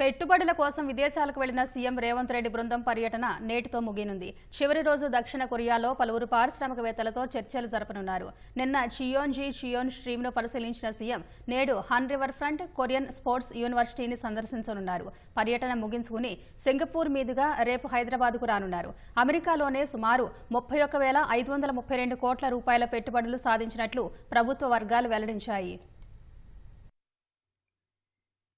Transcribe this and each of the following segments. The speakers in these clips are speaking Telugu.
పెట్టుబడుల కోసం విదేశాలకు వెళ్ళిన సీఎం రేవంత్ రెడ్డి బృందం పర్యటన నేటితో ముగినుంది చివరి రోజు దక్షిణ కొరియాలో పలువురు పారిశ్రామికవేత్తలతో చర్చలు జరపనున్నారు. నిన్న చియోన్జీ చియోన్ స్ట్రీమ్ను పరిశీలించిన సీఎం నేడు Han river front Korean sports యూనివర్సిటీని సందర్శించనున్నారు. పర్యటన ముగించుకుని సింగపూర్ మీదుగా రేపు హైదరాబాద్కు రానున్నారు. అమెరికాలోనే సుమారు ముప్పై ఐదు వందల ముప్పై రెండు కోట్ల రూపాయల పెట్టుబడులు సాధించినట్లు ప్రభుత్వ వర్గాలు వెల్లడించాయి.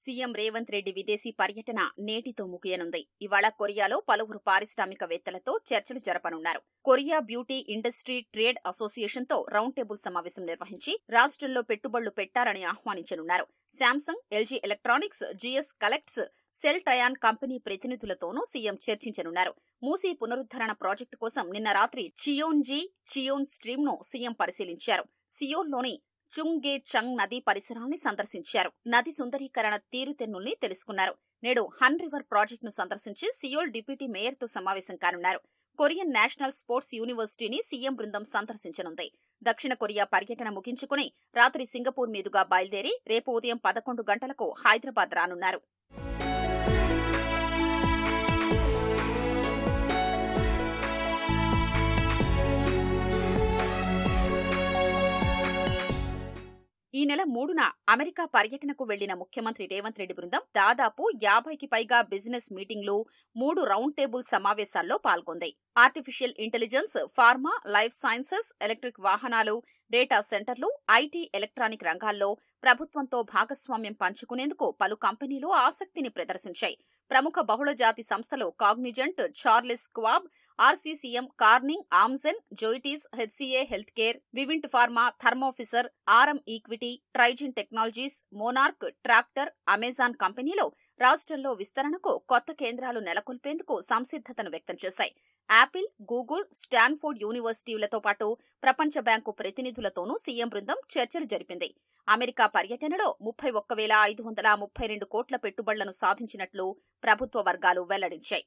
సీఎం రేవంత్ రెడ్డి విదేశీ పర్యటన నేటితో ముగియనుంది. ఇవాళ కొరియాలో పలువురు పారిశ్రామికవేత్తలతో చర్చలు జరపనున్నారు. కొరియా బ్యూటీ ఇండస్ట్రీ ట్రేడ్ అసోసియేషన్తో రౌండ్ టేబుల్ సమావేశం నిర్వహించి రాష్ట్రంలో పెట్టుబడులు పెట్టారని ఆహ్వానించనున్నారు. Samsung LG electronics GS Caltex Celltrion company ప్రతినిధులతోనూ CM చర్చించనున్నారు. మూసీ పునరుద్ధరణ ప్రాజెక్టు కోసం నిన్న రాత్రి చియోన్జీ చియోన్ స్ట్రీమ్ను సీఎం పరిశీలించారు. సియోల్లోని చుంగే చంగ్ నదీ పరిసరాల్ని సందర్శించారు. నది సుందరీకరణ తీరుతెన్నుల్ని తెలుసుకున్నారు. నేడు హన్ రివర్ ప్రాజెక్టును సందర్శించి సియోల్ డిప్యూటీ మేయర్తో సమావేశం కానున్నారు. కొరియన్ నేషనల్ స్పోర్ట్స్ యూనివర్సిటీని సీఎం బృందం సందర్శించనుంది. దక్షిణ కొరియా పర్యటన ముగించుకుని రాత్రి సింగపూర్ మీదుగా బయలుదేరి రేపు ఉదయం పదకొండు గంటలకు హైదరాబాద్ రానున్నారు. ఈ నెల మూడున అమెరికా పర్యటనకు వెళ్ళిన ముఖ్యమంత్రి రేవంత్ రెడ్డి బృందం దాదాపు యాభైకి పైగా బిజినెస్ మీటింగ్లు మూడు రౌండ్ టేబుల్ సమావేశాల్లో పాల్గొంది. Artificial intelligence pharma life sciences electric వాహనాలు డేటా సెంటర్లు ఐటీ ఎలక్ట్రానిక్ రంగాల్లో ప్రభుత్వంతో భాగస్వామ్యం పంచుకునేందుకు పలు కంపెనీలు ఆసక్తిని ప్రదర్శించాయి. ప్రముఖ బహుళజాతి సంస్థలు Cognizant Charles Schwab RCCM Corning Amgen Zoetis HCA health care Vivint pharma Thermo Fisher RM equity Trigyn technologies Monarch tractor Amazon కంపెనీలో రాష్ట్రంలో విస్తరణకు కొత్త కేంద్రాలు నెలకొల్పేందుకు సంసిద్ధతను వ్యక్తం చేశాయి. యాపిల్ గూగుల్ స్టాన్ఫోర్డ్ యూనివర్సిటీలతో పాటు ప్రపంచ బ్యాంకు ప్రతినిధులతోనూ సీఎం బృందం చర్చలు జరిపింది. అమెరికా పర్యటనలో ముప్పై ఒక్క వేల ఐదు వందల ముప్పై రెండు కోట్ల పెట్టుబడులను సాధించినట్లు ప్రభుత్వ వర్గాలు వెల్లడించాయి.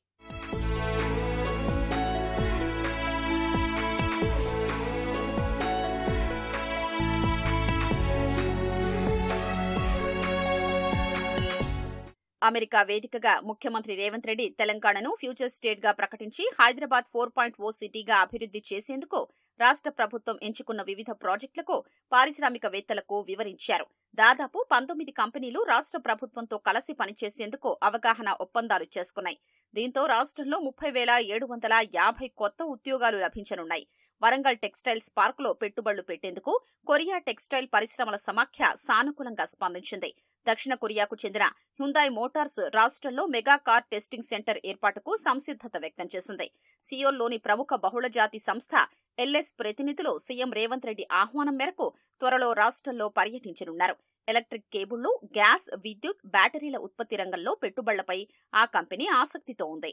అమెరికా వేదికగా ముఖ్యమంత్రి రేవంత్ రెడ్డి తెలంగాణను ఫ్యూచర్ స్టేట్గా ప్రకటించి హైదరాబాద్ ఫోర్ పాయింట్ ఓ సిటీగా అభివృద్ధి చేసేందుకు రాష్ట్ర ప్రభుత్వం ఎంచుకున్న వివిధ ప్రాజెక్టులకు పారిశ్రామికవేత్తలకు వివరించారు. దాదాపు పంతొమ్మిది కంపెనీలు రాష్ట్ర ప్రభుత్వంతో కలిసి పనిచేసేందుకు అవగాహన ఒప్పందాలు చేసుకున్నాయి. దీంతో రాష్ట్రంలో ముప్పై వేల ఏడు వందల యాభై కొత్త ఉద్యోగాలు లభించనున్నాయి. వరంగల్ టెక్స్టైల్స్ పార్కులో పెట్టుబడులు పెట్టేందుకు కొరియా టెక్స్టైల్ పరిశ్రమల సమాఖ్య సానుకూలంగా స్పందించింది. దక్షిణ కొరియాకు చెందిన హ్యుందాయ్ మోటార్స్ రాష్ట్రంలో మెగా కార్ టెస్టింగ్ సెంటర్ ఏర్పాటుకు సంసిద్ధత వ్యక్తం చేసింది. సియోల్లోని ప్రముఖ బహుళజాతి సంస్థ ఎల్ఎస్ ప్రతినిధులు సీఎం రేవంత్ రెడ్డి ఆహ్వానం మేరకు త్వరలో రాష్ట్రంలో పర్యటించనున్నారు. ఎలక్ట్రిక్ కేబుళ్ళు గ్యాస్ విద్యుత్ బ్యాటరీల ఉత్పత్తి రంగంలో పెట్టుబడులపై ఆ కంపెనీ ఆసక్తితో ఉంది.